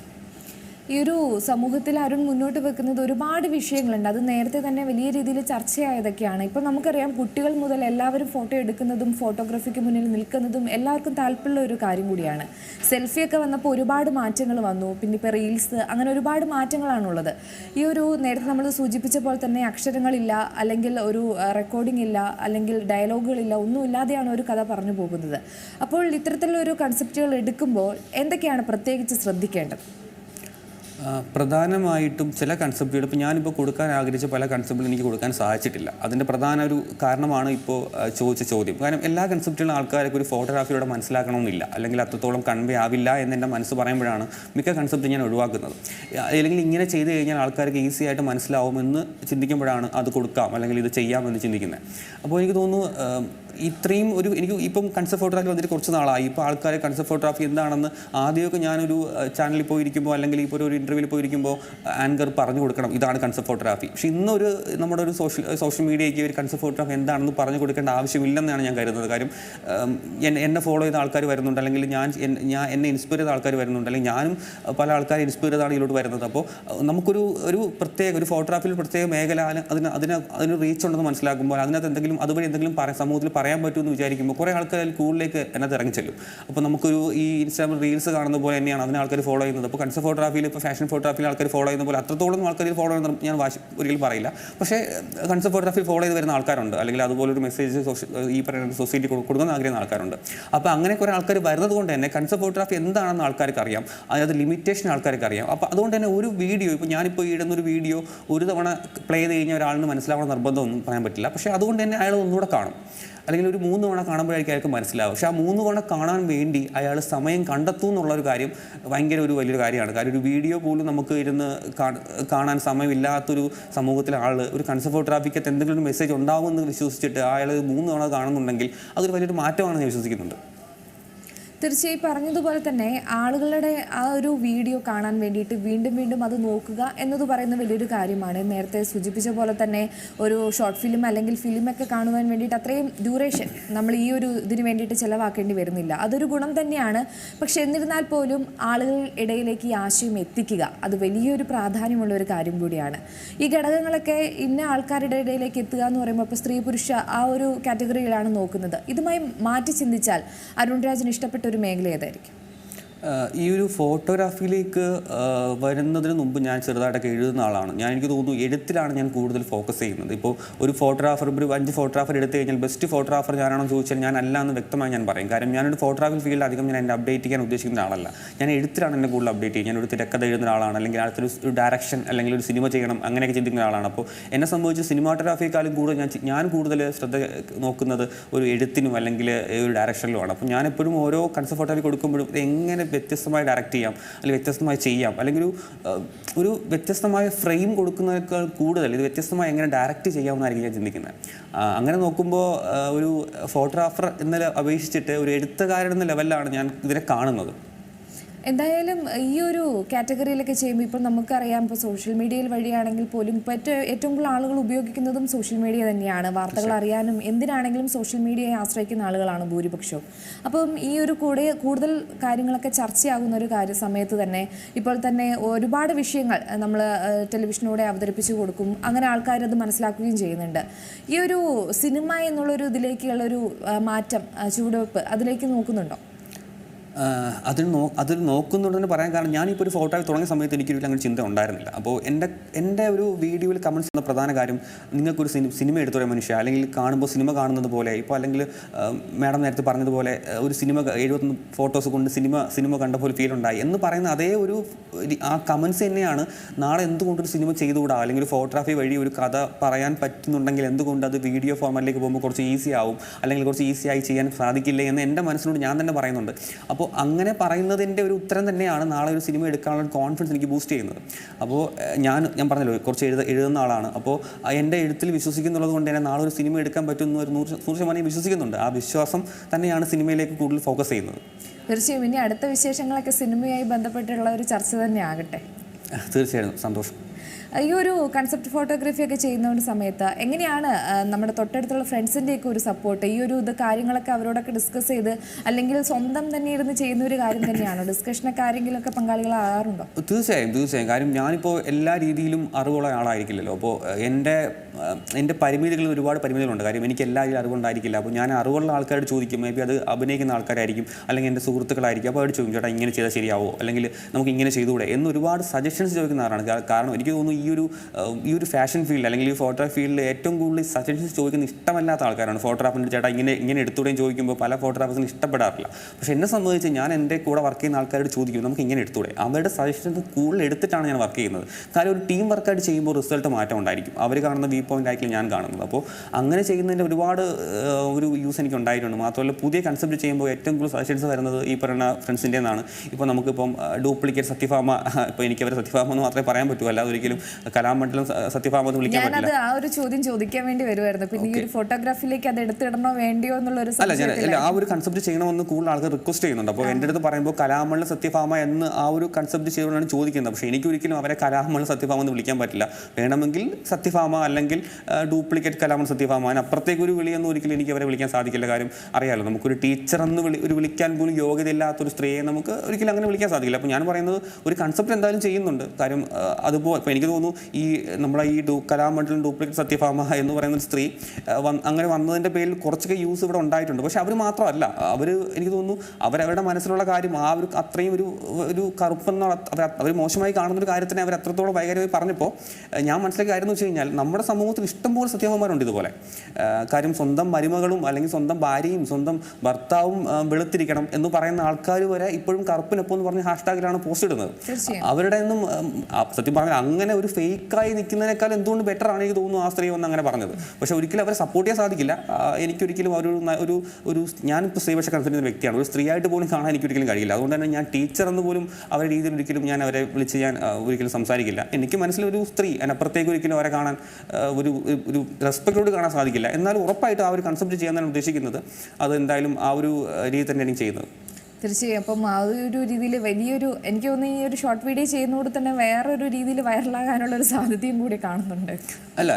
ഈ ഒരു സമൂഹത്തിൽ അരുൺ മുന്നോട്ട് വെക്കുന്നത് ഒരുപാട് വിഷയങ്ങളുണ്ട്. അത് നേരത്തെ തന്നെ വലിയ രീതിയിൽ ചർച്ചയായതൊക്കെയാണ്. ഇപ്പം നമുക്കറിയാം കുട്ടികൾ മുതൽ എല്ലാവരും ഫോട്ടോ എടുക്കുന്നതും ഫോട്ടോഗ്രാഫിക്ക് മുന്നിൽ നിൽക്കുന്നതും എല്ലാവർക്കും താല്പര്യമുള്ള ഒരു കാര്യം കൂടിയാണ്. സെൽഫിയൊക്കെ വന്നപ്പോൾ ഒരുപാട് മാറ്റങ്ങൾ വന്നു. പിന്നെ ഇപ്പോൾ റീൽസ് അങ്ങനെ ഒരുപാട് മാറ്റങ്ങളാണുള്ളത്. ഈ ഒരു നേരത്തെ നമ്മൾ സൂചിപ്പിച്ച പോലെ തന്നെ അക്ഷരങ്ങളില്ല അല്ലെങ്കിൽ ഒരു റെക്കോർഡിംഗ് ഇല്ല അല്ലെങ്കിൽ ഡയലോഗുകളില്ല ഒന്നും ഇല്ലാതെയാണ് ഒരു കഥ പറഞ്ഞു പോകുന്നത്. അപ്പോൾ ഇത്തരത്തിലുള്ള ഒരു കൺസെപ്റ്റുകൾ എടുക്കുമ്പോൾ എന്തൊക്കെയാണ് പ്രത്യേകിച്ച് ശ്രദ്ധിക്കേണ്ടത്? പ്രധാനമായിട്ടും ചില കൺസെപ്റ്റുകൾ ഇപ്പോൾ ഞാനിപ്പോൾ കൊടുക്കാൻ ആഗ്രഹിച്ച പല കൺസെപ്റ്റുകളും എനിക്ക് കൊടുക്കാൻ സാധിച്ചിട്ടില്ല. അതിന്റെ പ്രധാന ഒരു കാരണമാണ് ഇപ്പോൾ ചോദിച്ച ചോദ്യം. കാരണം എല്ലാ കൺസെപ്റ്റുകളും ആൾക്കാർക്ക് ഒരു ഫോട്ടോഗ്രാഫിയോടെ മനസ്സിലാക്കണമെന്നില്ല. അല്ലെങ്കിൽ അത്രത്തോളം കൺവേ ആവില്ല എന്ന് എന്റെ മനസ്സ് പറയുമ്പോഴാണ് മിക്ക കൺസെപ്റ്റ് ഞാൻ ഒഴിവാക്കുന്നത്. അല്ലെങ്കിൽ ഇങ്ങനെ ചെയ്ത് കഴിഞ്ഞാൽ ആൾക്കാർക്ക് ഈസി ആയിട്ട് മനസ്സിലാവുമെന്ന് ചിന്തിക്കുമ്പോഴാണ് അത് കൊടുക്കാം അല്ലെങ്കിൽ ഇത് ചെയ്യാമെന്ന് ചിന്തിക്കുന്നത്. അപ്പോൾ എനിക്ക് തോന്നുന്നു ഇത്രയും ഒരു എനിക്ക് ഇപ്പം കൺസെപ്റ്റ് ഫോട്ടോഗ്രാഫി വന്നിട്ട് കുറച്ച് നാളായി. ഇപ്പോൾ ആൾക്കാരെ കൺസെപ്റ്റ് ഫോട്ടോഗ്രാഫി എന്താണെന്ന് ആദ്യമൊക്കെ ഞാനൊരു ചാനലിൽ പോയിരിക്കുമ്പോൾ അല്ലെങ്കിൽ ഇപ്പോൾ ഒരു ഇന്റർവ്യൂവിൽ പോയിരിക്കുമ്പോൾ ആങ്കർ പറഞ്ഞു കൊടുക്കണം. ഇതാണ് കൺസെപ്റ്റ് ഫോട്ടോഗ്രാഫി പക്ഷെ ഇന്നൊരു നമ്മുടെ ഒരു സോഷ്യൽ സോഷ്യൽ മീഡിയയ്ക്ക് ഒരു കൺസെപ്റ്റ് ഫോട്ടോഗ്രാഫി എന്താണെന്ന് പറഞ്ഞു കൊടുക്കേണ്ട ആവശ്യമില്ലെന്നാണ് ഞാൻ കരുതുന്നത്. കാര്യം എന്നെ ഫോളോ ചെയ്ത ആൾക്കാർ വരുന്നുണ്ട്. അല്ലെങ്കിൽ ഞാൻ ഞാൻ എന്നെ ഇൻസ്പയർ ചെയ്ത ആൾക്കാർ വരുന്നുണ്ട്. അല്ലെങ്കിൽ ഞാനും പല ആൾക്കാരെ ഇൻസ്പയർ ചെയ്താണ് ഇതിലോട്ട് വരുന്നത്. അപ്പോൾ നമുക്കൊരു ഒരു പ്രത്യേക ഒരു ഫോട്ടോഗ്രാഫിയിൽ പ്രത്യേക മേഖല അതിന് അതിന് അതിന് റീച്ച് ഉണ്ടെന്ന് മനസ്സിലാക്കുമ്പോൾ അതിനകത്ത് എന്തെങ്കിലും അതുവഴി എന്തെങ്കിലും സമൂഹത്തിൽ പറയാൻ പറ്റുമെന്ന് വിചാരിക്കുമ്പോൾ കുറേ ആൾക്കാർ കൂടുതലേക്ക് അതിനകത്ത് ഇറങ്ങി ചെല്ലും അപ്പോൾ നമുക്കൊരു ഈ ഇൻസ്റ്റാഗ്രാം റീൽസ് കാണുന്ന പോലെ തന്നെയാണ് അതിന് ആൾക്കാർ ഫോളോ ചെയ്യുന്നത്. അപ്പോൾ കൺസർ ഫോട്ടോഗ്രാഫിയിൽ ഇപ്പോൾ ഫാഷൻ ഫോട്ടോഗ്രാഫിയിൽ ആൾക്കാർ ഫോളോ ചെയ്യുന്ന പോലെ അത്രത്തോളം ആൾക്കാർ ഫോളോ ചെയ്യുന്ന ഞാൻ വാശി ഒരിക്കലും പറയില്ല. പക്ഷേ കൺസർ ഫോട്ടോഗ്രാഫി ഫോളോ ചെയ്ത് വരുന്ന ആൾക്കാരുണ്ട്. അല്ലെങ്കിൽ അതുപോലെ ഒരു മെസ്സേജ് ഈ പറയുന്ന സൊസൈറ്റി കൊടുക്കുന്ന ആഗ്രഹിക്കുന്ന ആൾക്കാരുണ്ട്. അപ്പോൾ അങ്ങനെ കുറേ ആൾക്കാർ വരുന്നത് കൊണ്ട് തന്നെ കൺസർ ഫോട്ടോഗ്രാഫി എന്താണെന്ന് ആൾക്കാർക്ക് അറിയാം. അതായത് ലിമിറ്റേഷൻ ആൾക്കാർക്ക് അറിയാം. അപ്പോൾ അതുകൊണ്ട് തന്നെ ഒരു വീഡിയോ ഇപ്പോൾ ഞാനിപ്പോൾ ഇടുന്ന ഒരു വീഡിയോ ഒരു തവണ പ്ലേ ചെയ്ത് കഴിഞ്ഞാൽ ഒരാളിന് മനസ്സിലാവണം നിർബന്ധമൊന്നും പറയാൻ പറ്റില്ല. പക്ഷേ അതുകൊണ്ട് തന്നെ അയാൾ ഒന്നുകൂടെ കാണും. അല്ലെങ്കിൽ ഒരു മൂന്ന് തവണ കാണുമ്പോഴായിരിക്കും അയാൾക്ക് മനസ്സിലാവും പക്ഷേ ആ മൂന്ന് തവണ കാണാൻ വേണ്ടി അയാൾ സമയം കണ്ടെത്തും എന്നുള്ള ഒരു കാര്യം ഭയങ്കര ഒരു വലിയൊരു കാര്യമാണ്. കാര്യം ഒരു വീഡിയോ പോലും നമുക്ക് ഇരുന്ന് കാണാൻ സമയമില്ലാത്തൊരു സമൂഹത്തിലെ ആൾ ഒരു കൺസെപ്റ്റ് ഫോട്ടോഗ്രാഫിക്കകത്ത് എന്തെങ്കിലും മെസ്സേജ് ഉണ്ടാവുമെന്ന് വിശ്വസിച്ചിട്ട് അയാൾ മൂന്ന് തവണ കാണുന്നുണ്ടെങ്കിൽ അതൊരു വലിയൊരു മാറ്റമാണെന്ന് വിശ്വസിക്കുന്നുണ്ട്. തീർച്ചയായും പറഞ്ഞതുപോലെ തന്നെ ആളുകളുടെ ആ ഒരു വീഡിയോ കാണാൻ വേണ്ടിയിട്ട് വീണ്ടും വീണ്ടും അത് നോക്കുക എന്നത് പറയുന്ന വലിയൊരു കാര്യമാണ്. നേരത്തെ സൂചിപ്പിച്ച പോലെ തന്നെ ഒരു ഷോർട്ട് ഫിലിം അല്ലെങ്കിൽ ഫിലിമൊക്കെ കാണുവാൻ വേണ്ടിയിട്ട് അത്രയും ഡ്യൂറേഷൻ നമ്മൾ ഈ ഒരു ഇതിന് വേണ്ടിയിട്ട് ചിലവാക്കേണ്ടി വരുന്നില്ല. അതൊരു ഗുണം തന്നെയാണ്. പക്ഷെ എന്നിരുന്നാൽ പോലും ആളുകൾ ഇടയിലേക്ക് ഈ ആശയം എത്തിക്കുക അത് വലിയൊരു പ്രാധാന്യമുള്ള ഒരു കാര്യം കൂടിയാണ്. ഈ ഘടകങ്ങളൊക്കെ ഇന്ന ആൾക്കാരുടെ ഇടയിലേക്ക് എത്തുക എന്ന് പറയുമ്പോൾ ഇപ്പോൾ സ്ത്രീ പുരുഷ ആ ഒരു കാറ്റഗറിയിലാണ് നോക്കുന്നത്. ഇതുമായി മാറ്റി ചിന്തിച്ചാൽ അരുൺ രാജന് ഇഷ്ടപ്പെട്ട ഒരു മേഖല ഏതായിരിക്കും? ഈ ഒരു ഫോട്ടോഗ്രാഫിയിലേക്ക് വരുന്നതിന് മുമ്പ് ഞാൻ ചെറുതായിട്ടൊക്കെ എഴുതുന്ന ആളാണ്. ഞാൻ എനിക്ക് തോന്നുന്നു എഴുത്തിലാണ് ഞാൻ കൂടുതൽ ഫോക്കസ് ചെയ്യുന്നത്. ഇപ്പോൾ ഒരു ഫോട്ടോഗ്രാഫർ ഒരു അഞ്ച് ഫോട്ടോഗ്രാഫർ എടുത്തു കഴിഞ്ഞാൽ ബെസ്റ്റ് ഫോട്ടോഗ്രാഫർ ഞാനാണെന്ന് ചോദിച്ചാൽ ഞാൻ അല്ല എന്ന് വ്യക്തമായി ഞാൻ പറയും. കാരണം ഞാനൊരു ഫോട്ടോഗ്രാഫി ഫീൽഡ് അധികം ഞാൻ എന്റെ അപ്ഡേറ്റ് ചെയ്യാൻ ഉദ്ദേശിക്കുന്ന ആളല്ല. ഞാൻ എഴുത്തിലാണ് എന്നെ കൂടുതൽ അപ്ഡേറ്റ് ചെയ്യുന്നത്. ഞാൻ ഒരു തിരക്കഥ എഴുതുന്ന ആളാണ് അല്ലെങ്കിൽ അടുത്തൊരു ഒരു ഡയറക്ഷൻ അല്ലെങ്കിൽ ഒരു സിനിമ ചെയ്യണം അങ്ങനെയൊക്കെ ചിന്തിക്കുന്ന ആളാണ് അപ്പോൾ എന്നെ സംബന്ധിച്ച് സിനിമാറ്റോഗ്രാഫിയെക്കാളും കൂടുതൽ ഞാൻ ഞാൻ കൂടുതൽ ശ്രദ്ധ നോക്കുന്നത് ഒരു എഴുത്തിനും അല്ലെങ്കിൽ ഒരു ഡയറക്ഷനിലുമാണ് അപ്പോൾ ഞാൻ എപ്പോഴും ഓരോ കൺസ ഫോട്ടോഗ്രാഫി കൊടുക്കുമ്പോഴും എങ്ങനെ വ്യത്യസ്തമായി ഡയറക്റ്റ് ചെയ്യാം അല്ലെങ്കിൽ വ്യത്യസ്തമായി ചെയ്യാം അല്ലെങ്കിൽ ഒരു ഒരു വ്യത്യസ്തമായ ഫ്രെയിം കൊടുക്കുന്നതിനേക്കാൾ കൂടുതൽ ഇത് വ്യത്യസ്തമായി എങ്ങനെ ഡയറക്റ്റ് ചെയ്യാമെന്നായിരിക്കും ഞാൻ ചിന്തിക്കുന്നത്. അങ്ങനെ നോക്കുമ്പോൾ ഒരു ഫോട്ടോഗ്രാഫർ എന്ന അപേക്ഷിച്ചിട്ട് ഒരു എഴുത്തുകാരൻ എന്ന ലെവലിലാണ് ഞാൻ ഇതിനെ കാണുന്നത്. എന്തായാലും ഈ ഒരു കാറ്റഗറിയിലൊക്കെ ചെയ്യുമ്പോൾ ഇപ്പോൾ നമുക്കറിയാം ഇപ്പോൾ സോഷ്യൽ മീഡിയയിൽ വഴിയാണെങ്കിൽ പോലും ഇപ്പോൾ ഏറ്റവും ഏറ്റവും കൂടുതൽ ആളുകൾ ഉപയോഗിക്കുന്നതും സോഷ്യൽ മീഡിയ തന്നെയാണ്. വാർത്തകൾ അറിയാനും എന്തിനാണെങ്കിലും സോഷ്യൽ മീഡിയയെ ആശ്രയിക്കുന്ന ആളുകളാണ് ഭൂരിപക്ഷവും. അപ്പം ഈ ഒരു കൂടെ കൂടുതൽ കാര്യങ്ങളൊക്കെ ചർച്ചയാകുന്ന ഒരു കാര്യ സമയത്ത് തന്നെ ഇപ്പോൾ തന്നെ ഒരുപാട് വിഷയങ്ങൾ നമ്മൾ ടെലിവിഷനിലൂടെ അവതരിപ്പിച്ചു കൊടുക്കും. അങ്ങനെ ആൾക്കാർ അത് മനസ്സിലാക്കുകയും ചെയ്യുന്നുണ്ട്. ഈ ഒരു സിനിമ എന്നുള്ളൊരു ഇതിലേക്കുള്ളൊരു മാറ്റം ചുവടുവെപ്പ് അതിലേക്ക് നോക്കുന്നുണ്ടോ? അതിൽ നോ അതിൽ നോക്കുന്നുണ്ടെന്ന് പറയാൻ കാരണം ഞാനിപ്പോൾ ഒരു ഫോട്ടോ തുടങ്ങിയ സമയത്ത് എനിക്കൊരു അങ്ങനെ ചിന്ത ഉണ്ടായിരുന്നില്ല. അപ്പോൾ എന്റെ എന്റെ ഒരു വീഡിയോയിൽ കമൻസ് ചെയ്യുന്ന പ്രധാന കാര്യം നിങ്ങൾക്കൊരു സിനിമ സിനിമ എടുത്തൊരു മനുഷ്യ അല്ലെങ്കിൽ കാണുമ്പോൾ സിനിമ കാണുന്നത് പോലെ ഇപ്പോൾ അല്ലെങ്കിൽ മാഡം നേരത്തെ പറഞ്ഞതുപോലെ ഒരു സിനിമ എഴുപത്തൊന്ന് ഫോട്ടോസ് കൊണ്ട് സിനിമ സിനിമ കണ്ട പോലെ ഫീൽ ഉണ്ടായി. എന്ന് പറയുന്ന അതേ ഒരു ആ കമൻസ് തന്നെയാണ് നാളെ എന്തുകൊണ്ടൊരു സിനിമ ചെയ്തുകൂടാ? അല്ലെങ്കിൽ ഫോട്ടോഗ്രാഫി വഴി ഒരു കഥ പറയാൻ പറ്റുന്നുണ്ടെങ്കിൽ എന്തുകൊണ്ട് അത് വീഡിയോ ഫോർമാറ്റിലേക്ക് പോകുമ്പോൾ കുറച്ച് ഈസി ആവും? അല്ലെങ്കിൽ കുറച്ച് ഈസിയായി ചെയ്യാൻ സാധിക്കില്ലേ എന്ന് എന്റെ മനസ്സിനോട് ഞാൻ തന്നെ പറയുന്നുണ്ട്. അപ്പോൾ അങ്ങനെ പറയുന്നതിന്റെ ഒരു ഉത്തരം തന്നെയാണ് നാളെ ഒരു സിനിമ എടുക്കാനുള്ള കോൺഫിഡൻസ് എനിക്ക് ബൂസ്റ്റ് ചെയ്യുന്നത്. അപ്പോൾ ഞാൻ ഞാൻ പറഞ്ഞല്ലോ കുറച്ച് എഴുത എഴുതുന്ന ആളാണ്. അപ്പോൾ എന്റെ എഴുത്തിൽ വിശ്വസിക്കുന്നുള്ളത് കൊണ്ട് തന്നെ നാളെ ഒരു സിനിമ എടുക്കാൻ പറ്റുമെന്ന് ഒരു നൂറ് നൂറ് ശതമാനം വിശ്വസിക്കുന്നുണ്ട്. ആ വിശ്വാസം തന്നെയാണ് സിനിമയിലേക്ക് കൂടുതൽ ഫോക്കസ് ചെയ്യുന്നത്. തീർച്ചയായും. ഇനി അടുത്ത വിശേഷങ്ങളൊക്കെ സിനിമയായി ബന്ധപ്പെട്ടുള്ള ഒരു ചർച്ച തന്നെ ആകട്ടെ. തീർച്ചയായും. സന്തോഷം. ഈ ഒരു കൺസെപ്റ്റ് ഫോട്ടോഗ്രാഫി ഒക്കെ ചെയ്യുന്ന സമയത്ത് എങ്ങനെയാണ് നമ്മുടെ തൊട്ടടുത്തുള്ള ഫ്രണ്ട്സിന്റെ ഒക്കെ ഒരു സപ്പോർട്ട് ഈ ഒരു ഇത് കാര്യങ്ങളൊക്കെ അവരോടൊക്കെ ഡിസ്കസ് ചെയ്ത് അല്ലെങ്കിൽ സ്വന്തം തന്നെ ഇരുന്ന് ചെയ്യുന്ന ഒരു കാര്യം തന്നെയാണോ? ഡിസ്കഷനൊക്കെ ആരെങ്കിലുമൊക്കെ പങ്കാളികളാകാറുണ്ടോ? തീർച്ചയായും തീർച്ചയായും. കാര്യം ഞാനിപ്പോൾ എല്ലാ രീതിയിലും അറിവുള്ള ആളായിരിക്കില്ലല്ലോ. അപ്പോൾ എന്റെ എന്റെ പരിമിതികൾ ഒരുപാട് പരിമിതികളുണ്ട്. കാര്യം എനിക്ക് എല്ലാ രീതിയിലും അറിവുണ്ടായിരിക്കില്ല. അപ്പോൾ ഞാൻ അറിവുള്ള ആൾക്കാരോട് ചോദിക്കും. മേ ബി അത് അഭിനയിക്കുന്ന ആൾക്കാരായിരിക്കും. അല്ലെങ്കിൽ എന്റെ സുഹൃത്തുക്കളായിരിക്കും. അപ്പോൾ അവർ ചോദിക്കും ചേട്ടാ ഇങ്ങനെ ചെയ്താൽ ശരിയാവോ? അല്ലെങ്കിൽ നമുക്ക് ഇങ്ങനെ ചെയ്തുകൂടെ? എന്ന് ഒരുപാട് സജഷൻസ് ചോദിക്കുന്ന ആളാണ് കാരണം എനിക്ക് തോന്നുന്നു ഈ ഒരു ഈ ഒരു ഫാഷൻ ഫീൽഡ് അല്ലെങ്കിൽ ഈ ഫോട്ടോഗ്രാഫി ഫീൽഡിൽ ഏറ്റവും കൂടുതൽ സജഷൻസ് ചോദിക്കുന്ന ഇഷ്ടമല്ലാത്ത ആൾക്കാരാണ് ഫോട്ടോഗ്രാഫിന്റെ ചേട്ടാ. ഇങ്ങനെ ഇങ്ങനെ എടുത്തുകൂടെയും ചോദിക്കുമ്പോൾ പല ഫോട്ടോഗ്രാഫേഴ്സിനും ഇഷ്ടപ്പെടാറില്ല. പക്ഷേ എന്നെ സംബന്ധിച്ച് ഞാൻ എന്റെ കൂടെ വർക്ക് ചെയ്യുന്ന ആൾക്കാരോട് ചോദിക്കും നമുക്ക് ഇങ്ങനെ എടുത്തൂടെ. അവരുടെ സജഷൻസ് കൂടുതൽ എടുത്തിട്ടാണ് ഞാൻ വർക്ക് ചെയ്യുന്നത്. കാര്യം ഒരു ടീം വർക്കായിട്ട് ചെയ്യുമ്പോൾ റിസൾട്ട് മാറ്റം ഉണ്ടായിരിക്കും. അവർ കാണുന്ന വ്യൂ പോയിന്റ് ആയിരിക്കും ഞാൻ കാണുന്നത്. അപ്പോൾ അങ്ങനെ ചെയ്യുന്നതിന്റെ ഒരുപാട് ഒരു യൂസ് എനിക്ക് ഉണ്ടായിട്ടുണ്ട്. മാത്രമല്ല പുതിയ കൺസെപ്റ്റ് ചെയ്യുമ്പോൾ ഏറ്റവും കൂടുതൽ സജഷൻസ് വരുന്നത് ഈ പറയുന്ന ഫ്രണ്ട്സിന്റെ നിന്നാണ് ഇപ്പോൾ നമുക്കിപ്പം ഡ്യൂപ്ലിക്കേറ്റ് സത്യഭാമ ഇപ്പോൾ എനിക്ക് അവർ സത്യഭാമ എന്ന് മാത്രമേ പറയാൻ പറ്റൂ. അല്ലാതെ ഒരിക്കലും കലാമണ്ഡലം സത്യഭാമെന്ന് വിളിക്കാൻ പറ്റില്ല. ഞാനത് ആ ഒരു ചോദ്യം ചോദിക്കാൻ വേണ്ടി വരുമായിരുന്നു പിന്നെ ഈ ഒരു ഫോട്ടോഗ്രാഫിലേക്ക് അത് എടുത്തിടണോ വേണ്ടിയോ എന്നുള്ള ഒരു അല്ല ഞാൻ അല്ല ആ ഒരു കൺസെപ്റ്റ് ചെയ്യണമെന്ന് കൂടുതൽ ആൾക്കാർ റിക്വസ്റ്റ് ചെയ്യുന്നുണ്ട്. അപ്പോൾ എന്റെ അടുത്ത് പറയുമ്പോൾ കലാമണ്ഡലം സത്യഭാമ എന്ന് ആ ഒരു കൺസെപ്റ്റ് ചെയ്തുകൊണ്ടാണ് ചോദിക്കുന്നത്. പക്ഷേ എനിക്ക് ഒരിക്കലും അവരെ കലാമണ്ഡലം സത്യഭാമ എന്ന് വിളിക്കാൻ പറ്റില്ല. വേണമെങ്കിൽ സത്യഭാമ അല്ലെങ്കിൽ ഡ്യൂപ്ലിക്കേറ്റ് കലാമണ്ഡലം സത്യഭാമ അതിനപ്പുറത്തേക്ക് ഒരു വിളിയൊന്നും ഒരിക്കലും എനിക്ക് അവരെ വിളിക്കാൻ സാധിക്കില്ല. കാര്യം അറിയാമല്ലോ നമുക്കൊരു ടീച്ചർ എന്ന് വിളി ഒരു വിളിക്കാൻ പോലും യോഗ്യതയില്ലാത്തൊരു സ്ത്രീയെ നമുക്ക് ഒരിക്കലും അങ്ങനെ വിളിക്കാൻ സാധിക്കില്ല. അപ്പോൾ ഞാൻ പറയുന്നത് ഒരു കൺസെപ്റ്റ് എന്തായാലും ചെയ്യുന്നുണ്ട്. കാര്യം അതുപോലെ ഇപ്പോൾ എനിക്ക് തോന്നുന്നു ഈ നമ്മളെ ഈ ഡു കലാമണ്ഡലം ഡ്യൂപ്ലിക്കേറ്റ് സത്യഭാമ എന്ന് പറയുന്ന ഒരു സ്ത്രീ അങ്ങനെ വന്നതിന്റെ പേരിൽ കുറച്ചൊക്കെ യൂസ് ഇവിടെ ഉണ്ടായിട്ടുണ്ട്. പക്ഷെ അവർ മാത്രമല്ല. അവർ എനിക്ക് തോന്നുന്നു അവരവരുടെ മനസ്സിലുള്ള കാര്യം ആ ഒരു അത്രയും ഒരു ഒരു കറുപ്പെന്ന അവർ മോശമായി കാണുന്ന ഒരു കാര്യത്തിനെ അവർ അത്രത്തോളം വൈകാര്യമായി പറഞ്ഞപ്പോൾ ഞാൻ മനസ്സിലാക്കിയ കാര്യം എന്ന് വെച്ച് കഴിഞ്ഞാൽ നമ്മുടെ സമൂഹത്തിൽ ഇഷ്ടംപോലെ സത്യഭാമമാരുണ്ട് ഇതുപോലെ. കാര്യം സ്വന്തം മരുമകളും അല്ലെങ്കിൽ സ്വന്തം ഭാര്യയും സ്വന്തം ഭർത്താവും വെളുത്തിരിക്കണം എന്ന് പറയുന്ന ആൾക്കാർ വരെ ഇപ്പോഴും കറുപ്പിനൊപ്പം എന്ന് പറഞ്ഞ ഹാഷ്ടാഗിലാണ് പോസ്റ്റ് ഇടുന്നത്. അവരുടെ ഒന്നും സത്യം പറഞ്ഞാൽ അങ്ങനെ ഒരു ഫേക്കായി നിൽക്കുന്നതിനേക്കാൾ എന്തുകൊണ്ട് ബെറ്റർ ആണ് എനിക്ക് തോന്നുന്നു ആ സ്ത്രീ വന്ന് അങ്ങനെ പറഞ്ഞത്? പക്ഷേ ഒരിക്കലും അവരെ സപ്പോർട്ട് ചെയ്യാൻ സാധിക്കില്ല. എനിക്കൊരിക്കലും ഒരു ഒരു ഒരു ഞാനിപ്പോൾ സ്ത്രീപക്ഷ കൺസെപ്റ്റ് വ്യക്തിയാണ്. ഒരു സ്ത്രീയായിട്ട് പോലും കാണാൻ എനിക്കൊരിക്കലും കഴിയില്ല. അതുകൊണ്ട് തന്നെ ഞാൻ ടീച്ചർ എന്ന് പോലും അവരുടെ രീതിയിൽ ഒരിക്കലും ഞാൻ അവരെ വിളിച്ച് ഞാൻ ഒരിക്കലും സംസാരിക്കില്ല. എനിക്ക് മനസ്സിലൊരു സ്ത്രീ അതിനപ്പുറത്തേക്ക് ഒരിക്കലും അവരെ കാണാൻ ഒരു ഒരു- റെസ്പെക്റ്റോട് കാണാൻ സാധിക്കില്ല. എന്നാലും ഉറപ്പായിട്ടും ആ ഒരു കൺസെപ്റ്റ് ചെയ്യാൻ ഉദ്ദേശിക്കുന്നത് അത് എന്തായാലും ആ ഒരു രീതി തന്നെയാണ് ചെയ്യുന്നത്. തീർച്ചയായും അപ്പം ആ ഒരു രീതിയിൽ വലിയൊരു എനിക്ക് തോന്നുന്നു ഈ ഒരു ഷോർട്ട് വീഡിയോ ചെയ്യുന്നതോട് തന്നെ വേറൊരു രീതിയിൽ വൈറലാകാനുള്ള ഒരു സാധ്യതയും കൂടി കാണുന്നുണ്ട്. അല്ല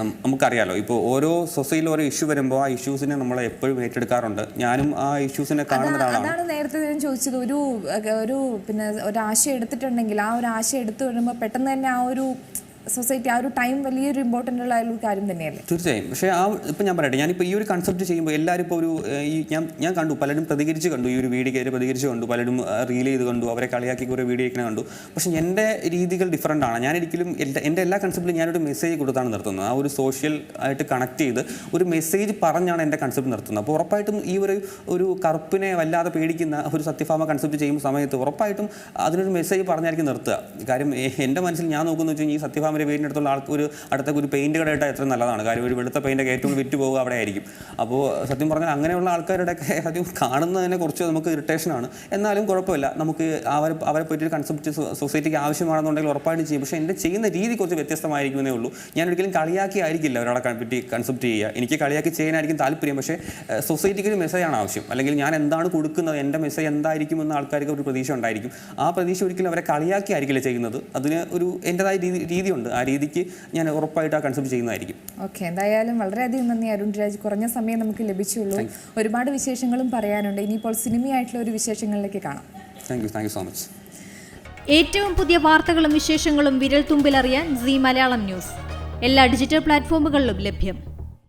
നമുക്കറിയാലോ. ഇപ്പോൾ ഓരോ സൊസൈറ്റിയിൽ ഓരോ ഇഷ്യൂ വരുമ്പോൾ ആ ഇഷ്യൂസിനെ നമ്മൾ എപ്പോഴും ഏറ്റെടുക്കാറുണ്ട്. ഞാനും ആ ഇഷ്യൂസിനെ കാണുന്ന ഒരാളാണ്. അതാണ് നേരത്തെ ഞാൻ ചോദിച്ചത്. ഒരു ഒരു പിന്നെ ഒരു ആശയം എടുത്തിട്ടുണ്ടെങ്കിൽ ആ ഒരു ആശയം എടുത്തു വരുമ്പോൾ പെട്ടെന്ന് തന്നെ ആ ഒരു സൊസൈറ്റി ആ ഒരു ടൈം വലിയൊരു ഇമ്പോർട്ടന്റ് ഉള്ള ഒരു കാര്യം തന്നെയല്ലേ? തീർച്ചയായും. പക്ഷേ ആ ഇപ്പം ഞാൻ പറയട്ടെ ഞാനിപ്പോൾ ഈ ഒരു കൺസെപ്റ്റ് ചെയ്യുമ്പോൾ എല്ലാവരും ഇപ്പോൾ ഒരു ഈ ഞാൻ ഞാൻ കണ്ടു പലരും പ്രതികരിച്ച് കണ്ടു ഈ ഒരു വീഡിയോ വീഡിയോക്കെതിരെ പ്രതികരിച്ച് കണ്ടു പലരും റീൽ ചെയ്ത് കണ്ടു അവരെ കളിയാക്കി കുറേ വീഡിയോ ഇങ്ങനെ കണ്ടു. പക്ഷേ എന്റെ രീതികൾ ഡിഫറന്റ് ആണ്. ഞാൻ ഒരിക്കലും എന്റെ എല്ലാ കൺസെപ്റ്റിലും ഞാനൊരു മെസ്സേജ് കൊടുത്താണ് നിർത്തുന്നത്. ആ ഒരു സോഷ്യൽ ആയിട്ട് കണക്ട് ചെയ്ത് ഒരു മെസ്സേജ് പറഞ്ഞാണ് എന്റെ കൺസെപ്റ്റ് നിർത്തുന്നത്. അപ്പോൾ ഉറപ്പായിട്ടും ഈ ഒരു ഒരു കറുപ്പിനെ വല്ലാതെ പേടിക്കുന്ന ഒരു സത്യഭാമ കൺസെപ്റ്റ് ചെയ്യുന്ന സമയത്ത് ഉറപ്പായിട്ടും അതിനൊരു മെസ്സേജ് പറഞ്ഞായിരിക്കും നിർത്തുക. കാര്യം എന്റെ മനസ്സിൽ ഞാൻ നോക്കുന്നത് വെച്ച് കഴിഞ്ഞാൽ ഈ സത്യഭാമ വരെ വീടിനടുത്തുള്ള ആൾ ഒരു അടുത്ത ഒരു പെയിന്റ് കടയായിട്ട് എത്ര നല്ലതാണ്. കാര്യം ഒരു വെളുത്ത പെയിന്റൊക്കെ ഏറ്റവും വിറ്റ് പോകുക അവിടെ ആയിരിക്കും. അപ്പോൾ സത്യം പറഞ്ഞാൽ അങ്ങനെയുള്ള ആൾക്കാരുടെയൊക്കെ അത് കാണുന്നതിനെ കുറിച്ച് നമുക്ക് ഇറിറ്റേഷനാണ് എന്നാലും കുഴപ്പമില്ല. നമുക്ക് അവരെ അവരെ പറ്റിയൊരു കൺസെപ്റ്റ് സൊസൈറ്റിക്ക് ആവശ്യമാണെന്നുണ്ടെങ്കിൽ ഉറപ്പായിട്ടും ചെയ്യും. പക്ഷേ എന്റെ ചെയ്യുന്ന രീതി കുറച്ച് വ്യത്യസ്തമായിരിക്കുമെന്നേ ഉള്ളൂ. ഞാൻ ഒരിക്കലും കളിയാക്കി ആയിരിക്കില്ല ഒരാളെ പറ്റി കൺസെപ്റ്റ് ചെയ്യുക. എനിക്ക് കളിയാക്കി ചെയ്യാനായിരിക്കും താല്പര്യം. പക്ഷേ സൊസൈറ്റിക്ക് ഒരു മെസ്സേജാണ് ആവശ്യം. അല്ലെങ്കിൽ ഞാൻ എന്താണ് കൊടുക്കുന്നത് എന്റെ മെസ്സേജ് എന്തായിരിക്കും എന്ന ആൾക്കാർക്ക് ഒരു പ്രതീക്ഷ ഉണ്ടായിരിക്കും. ആ പ്രതീക്ഷ ഒരിക്കലും അവരെ കളിയാക്കി ആയിരിക്കില്ല ചെയ്യുന്നത്. അതിന് ഒരു എന്റെതായ രീതി രീതിയുണ്ട്. ആ രീതിക്ക് ഞാൻ ഉറപ്പായിട്ട് ആ കൺസെപ്റ്റ് ചെയ്യുന്നതായിരിക്കും. ഓക്കെ എന്തായാലും വളരെയധികം നന്ദി അരുൺ രാജ്. കുറഞ്ഞ സമയം നമുക്ക് ലഭിച്ചുള്ളൂ. ഒരുപാട് വിശേഷങ്ങളും പറയാനുണ്ട്. ഇനിയിപ്പോൾ സിനിമയായിട്ടുള്ള ഒരു വിശേഷങ്ങളിലേക്ക് കാണാം. Thank you thank you so much ഏറ്റവും പുതിയ വാർത്തകളും വിശേഷങ്ങളും വിരൽ തുമ്പിലറിയാൻ സി മലയാളം ന്യൂസ്. എല്ലാ ഡിജിറ്റൽ പ്ലാറ്റ്ഫോമുകളിലും ലഭ്യം.